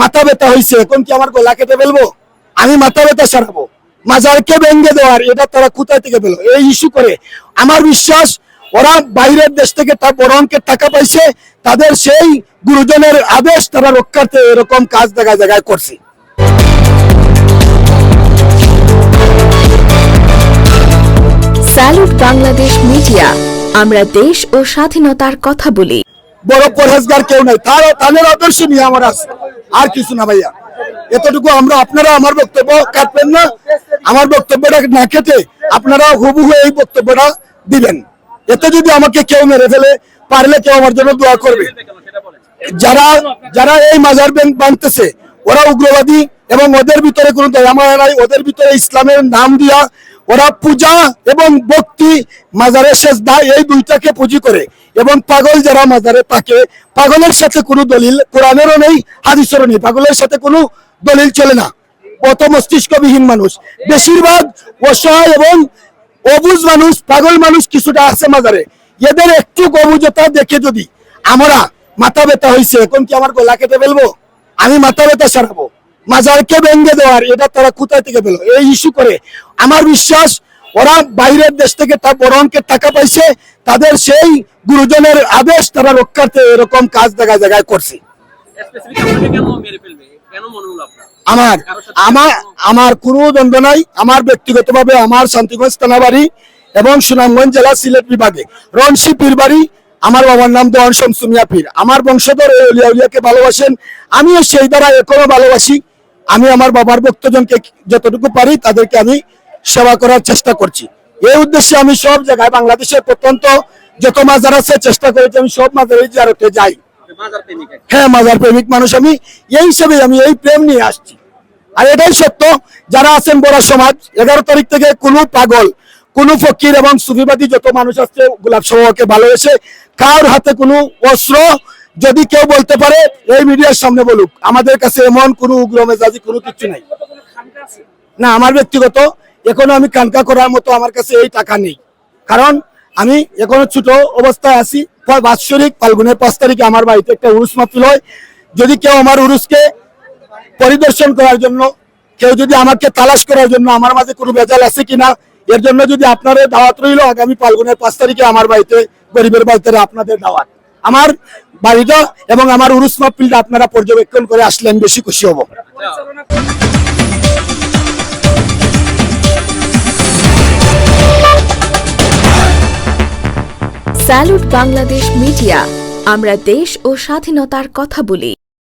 মাথা ব্যথা হয়েছে এখন কি আমার গলা কেটে ফেলব? আমি মাথা ব্যথা সারাবো। মাজারকে ভেঙ্গে দেওয়ার এটা তারা কোথায় থেকে পেল? এই ইস্যু করে। আমার বিশ্বাস ওরা বাইরের দেশ থেকে তা বড় অঙ্কের টাকা পাইছে তাদের সেই গুরুজনের আদেশ তারা রক্ষার্থে এরকম কাজ জায়গায় জায়গায় করছে। স্যালুট বাংলাদেশ মিডিয়া আমরা দেশ ও স্বাধীনতার কথা বলি। বড় পরহেজগার কেউ নাই তার তাদের আদর্শ নিয়ে আমার আছে। আর কিছু না ভাইয়া। এতটুকু আমরা, আপনারা আমার বক্তব্য কাটবেন না। আমার বক্তব্যটা না কেটে আপনারা হুবহু এই বক্তব্যটা দিবেন। এতে যদি আমাকে কেউ মেরে ফেলে, পারলে কেউ আমার জন্য দোয়া করবে। যারা যারা এই মাজার ব্যাংক বানতেছে, ওরা উগ্রবাদী এবং ওদের ভিতরে কোনো দয়ামায়া নাই, ওদের ভিতরে ইসলামের নাম দিয়া ওরা পূজা এবং ভক্তি মাজারের শেষ দা এই দুইটাকে পুঁজি করে। এবং পাগল যারা মাজারে থাকে, পাগলের সাথে কোনো দলিল কোরআনেরও নেই, হাদিসেরও নেই। পাগলের সাথে কোনো দলিল চলে না। কত মস্তিষ্কবিহীন মানুষ। বেশিরভাগ অসহায় এবং অবুজ মানুষ, পাগল মানুষ কিছুটা আছে মাজারে। এদের একটু অবুজতা দেখে যদি আমরা মাথা ব্যথা হয়েছে এখন কি আমার গলা কেটে ফেলব? আমি মাথা ব্যথা সারাবো? মাজারকে ভেঙ্গে দেওয়ার এটা তারা কোথায় থেকে পেল? এই ইস্যু করে। আমার বিশ্বাস ওরা বাইরের দেশ থেকে তা বড় অঙ্কের টাকা পাইছে তাদের সেই গুরুজনের আদেশ তারা রক্ষার্থে এরকম কাজ জায়গায় জায়গায় করছে। আমার আমার আমার কোনো দ্বন্দ্ব নাই আমার ব্যক্তিগতভাবে আমার শান্তিগঞ্জ থানা বাড়ি এবং সুনামগঞ্জ জেলা সিলেট বিভাগে। রনসি পীর বাড়ি আমার বাবার নাম দেওয়ান শামসুমিয়া পীর আমার বংশধর এই উলিয়া উলিয়াকে ভালোবাসেন। আমিও সেই দ্বারা এখনও ভালোবাসি। আমি আমার বাবার ভক্তজনকে যতটুকু পারি তাদেরকে আমি সেবা করার চেষ্টা করছি। এই উদ্দেশ্যে আমি সব জায়গায় বাংলাদেশের প্রত্যন্ত যত মাজার আছে চেষ্টা করেছি আমি সব মাজারে জিয়ারতে যাই। হ্যাঁ মাজার প্রেমিক মানুষ আমি। এই হিসেবে আমি এই প্রেম নিয়ে আসছি। আর এটাই সত্য, যারা আছেন বড় সমাজ, এগারো তারিখ থেকে কোনো পাগল। কোনো ফকির এবং সুফিবাদী যত মানুষ আছে গোলাপ সভাকে ভালোবেসে কার হাতে কোনো অস্ত্র যদি কেউ বলতে পারে, এই মিডিয়ার সামনে বলুক, আমাদের কাছে এমন কোনো উগ্র মেজাজি কোনো কিছু নাই। না, আমার ব্যক্তিগত, এখনও আমি কানকা করার মতো আমার কাছে এই টাকা নেই। কারণ আমি এখনও ছোট অবস্থায় আছি বাৎসরিক ফাল্গুনের পাঁচ তারিখে আমার বাড়িতে একটা উরুস মাহফিল হয়। যদি কেউ আমার উরুসকে পরিদর্শন করার জন্য, কেউ যদি আমাকে তালাশ করার জন্য আমার মাঝে কোনো বেজাল আছে কিনা এর জন্য যদি আপনাদের দাওয়াত রইল, আগামী ফাল্গুনের পাঁচ তারিখে আমার বাড়িতে গরিবের বাড়িতে আপনাদের দাওয়াত। আমার বাড়িটা এবং আমার উরুস মাহফিলটা আপনারা পর্যবেক্ষণ করে আসলে আমি বেশি খুশি হব। স্যালুট বাংলাদেশ মিডিয়া, আমরা দেশ ও স্বাধীনতার কথা বলি।